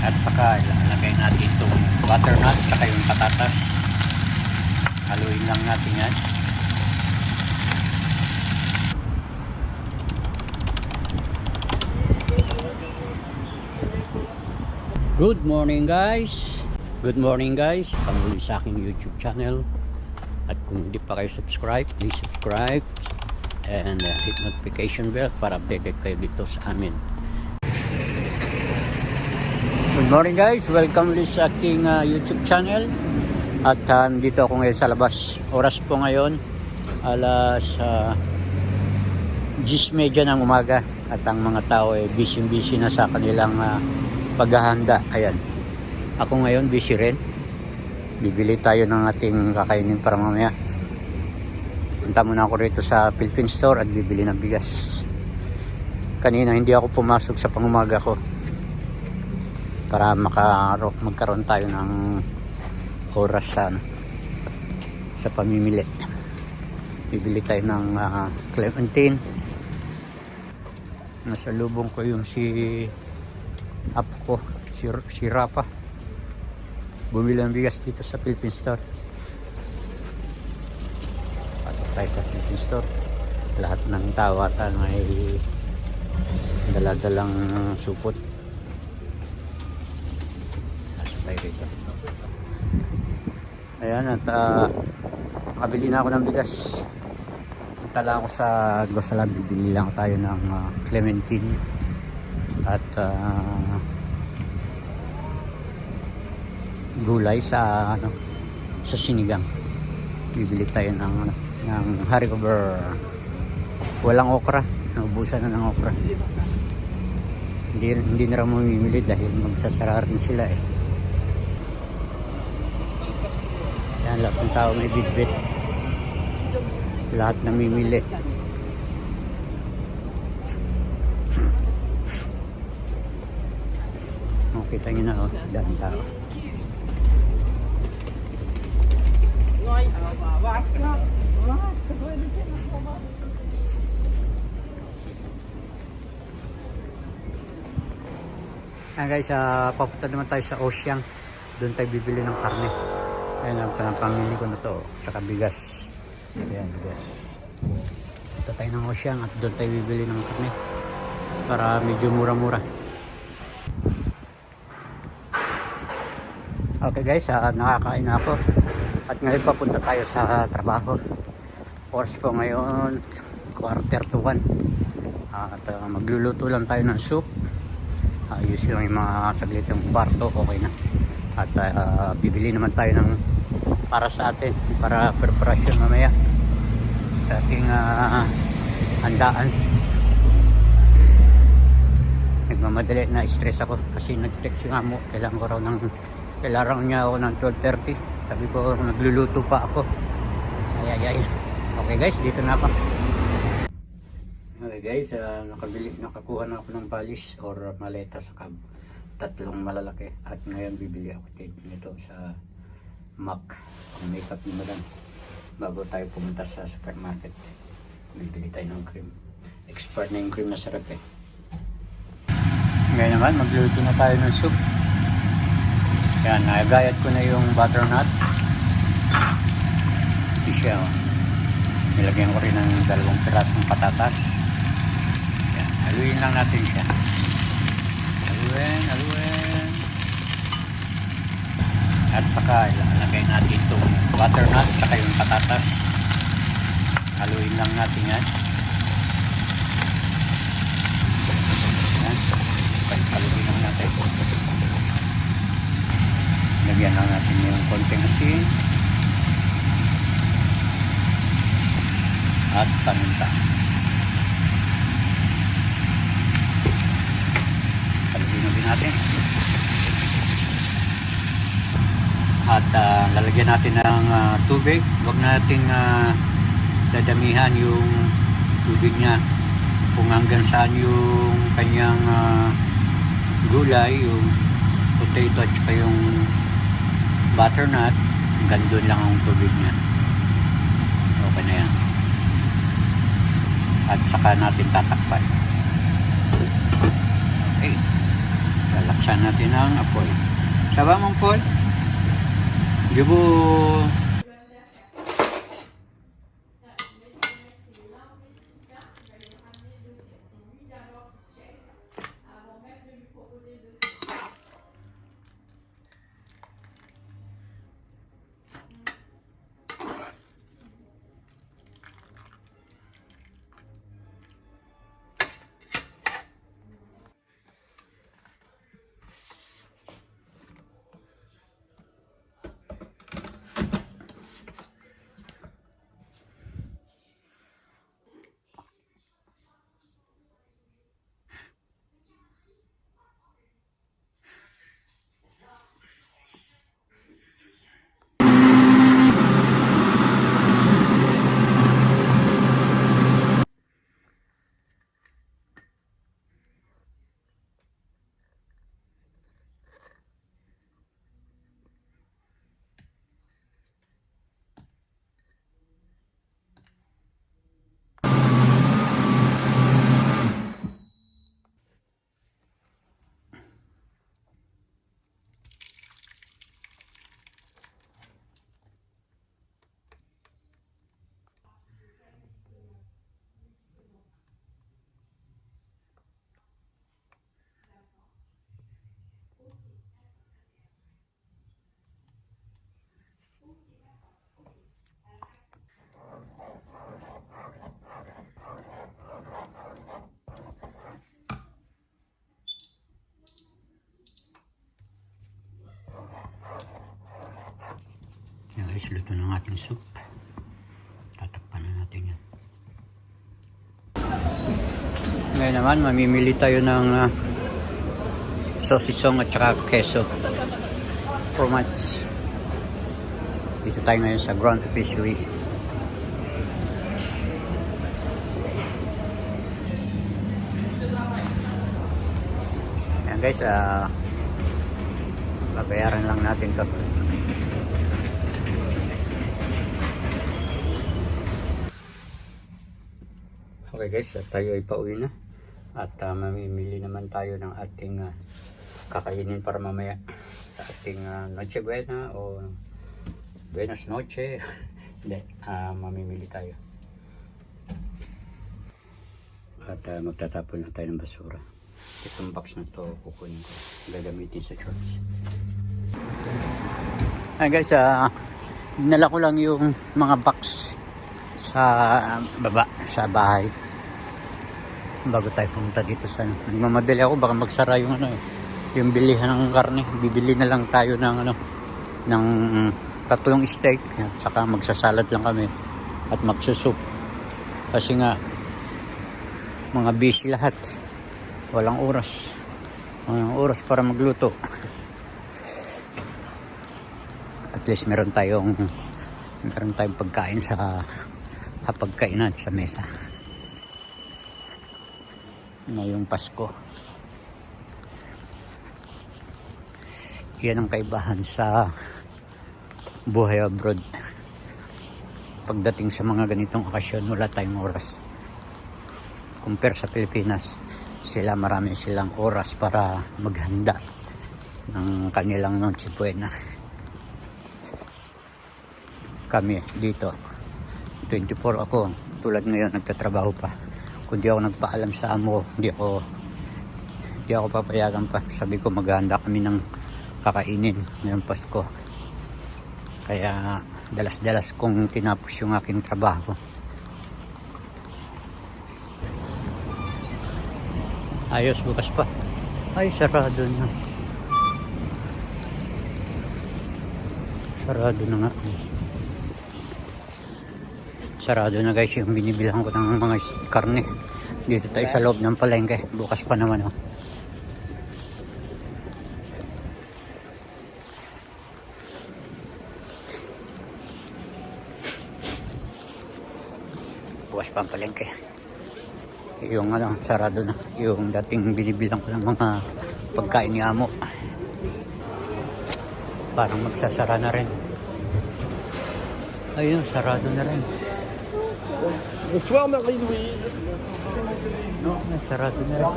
At saka ilalagay natin itong butternut saka yung patatas. Haluin lang natin yan. Good morning guys! Good morning guys! Pamuli sa aking YouTube channel. At kung hindi pa kayo subscribe, please subscribe and uh, hit notification bell para updated kayo dito sa amin. Good morning guys! Welcome ulit sa aking uh, YouTube channel. At um, dito ako ngayon sa labas. Oras po ngayon, alas uh, 10.30 ng umaga. At ang mga tao ay busy-busy na sa kanilang uh, paghahanda. Ayan. Ako ngayon busy rin. Bibili tayo ng ating kakainin para mamaya. Punta muna ako rito sa Philippine Store at bibili ng bigas. Kanina hindi ako pumasok sa pangumaga ko para makaro, magkaroon tayo ng oras sa, ano, sa pamimili. Bibili tayo ng ah, Clementine. Nasa lubong ko yung si apo ko, si, si Rafa. Bumili ng bigas dito sa Philippine Store. Pasok tayo sa Philippine Store. Lahat ng tao ata may daladalang supot. Pasok tayo rito. Ayan at uh, nakabili na ako ng bigas. Lang ako sa Gosala, bibili lang tayo ng ah, Clementine at ah, gulay sa ano sa sinigang. Bibili tayo ng ano, ng haricover. Walang okra, naubusan na ng okra. Hindi, hindi na rin mamimili dahil magsasara rin sila eh. Ayan, lahat ng tao may bitbit. Lahat namimili. Oh, kita nyo na, oh. Dami tao. Ayan guys, uh, papunta naman tayo sa Ocean. Doon tayo bibili ng karne. Ayan ang ang pamili ko na to. Saka bigas. Ayan, bigas. Punta tayo ng Ocean at doon tayo bibili ng karne. Para medyo mura-mura. Okay guys, ah, nakakain na ako. At ngayon papunta tayo sa trabaho. Oras po ngayon, quarter to one. Ah, at ah, magluluto lang tayo ng soup ayos lang yung mga saglit ng kwarto okay na at uh, bibili naman tayo ng para sa atin para preparasyon mamaya. Sa ating uh, handaan. Nagmamadali na stress ako kasi nag-text yung amo kailangan ko raw ng kailangan niya ako ng 12.30 sabi ko nagluluto pa ako. Ay ay ay. Okay guys dito na ako. Okay guys, ah, nakabili, nakakuha na ako ng balis or maleta sa cab. Tatlong malalaki. At ngayon bibili ako dito sa MAC. Ang makeup ni madam. Bago tayo pumunta sa supermarket. Bibili tayo ng cream. Expert na yung cream na sarap eh. Ngayon naman, magluluto na tayo ng soup. Yan, nagayat ko na yung butternut. Siya. oh. Nilagyan ko rin ng dalawang pirasong patatas. Yan, haluin lang natin siya. Haluin, haluin. At saka ilalagay natin itong butternut saka yung patatas. Haluin lang natin yan. Yan. Haluin lang natin. Lagyan lang natin yung konting asin. At paminta. Haluin din natin. At ah, lalagyan natin ng ah, tubig. Huwag natin ah, dadamihan yung tubig niya. Kung hanggang saan yung kanyang ah, gulay, yung potato at saka yung butternut, hanggang doon lang ang tubig niya. Okay na yan. At saka natin tatakpan. Okay. Lalaksan natin ang apoy. Saba mong Paul? Jubo! Yan guys, luto ng ating soup. Tatakpan na natin yan. Ngayon naman, mamimili tayo ng uh, sosisong at saka keso. Formats. Dito tayo ngayon sa Grand Epicery. Yan guys, ah babayaran lang natin to. Okay guys, tayo ay pauwi na. At ah, mamimili naman tayo ng ating ah, kakainin para mamaya sa ating ah, Noche Buena o Buenas Noche. Hindi, ah, mamimili tayo. At ah, magtatapon na tayo ng basura. Itong box na to kukunin ko. Gagamitin sa church. Ay guys, ah, dinala ko lang yung mga box sa baba, sa bahay. Bago tayo pumunta dito sa ano. Nagmamadali ako, baka magsara yung ano eh. Yung bilihan ng karne. Bibili na lang tayo ng ano, ng tatlong steak. At saka magsasalad lang kami. At magsusup. Kasi nga, mga busy lahat. Walang oras. Walang oras para magluto. At least meron tayong meron tayong pagkain sa hapagkainan sa mesa ngayong Pasko. Yan ang kaibahan sa buhay abroad. Pagdating sa mga ganitong okasyon wala tayong oras. Compare sa Pilipinas sila marami silang oras para maghanda ng kanilang Noche Buena kami dito 24 ako tulad ngayon nagtatrabaho pa kung di ako nagpaalam sa amo. Hindi ako hindi ako papayagan pa. Sabi ko maghahanda kami ng kakainin ngayong Pasko. Kaya dalas-dalas kong tinapos yung aking trabaho. Ayos bukas pa. Ay sarado na. Sarado na nga sarado na guys yung binibilang ko ng mga karne. Dito tayo sa loob ng palengke. Bukas pa naman oh. bukas pa ang palengke. Yung ano sarado na. Yung dating binibilang ko ng mga pagkain ni amo. Parang magsasara na rin. Ayun sarado na rin Bonsoir Marie-Louise. No, sarado na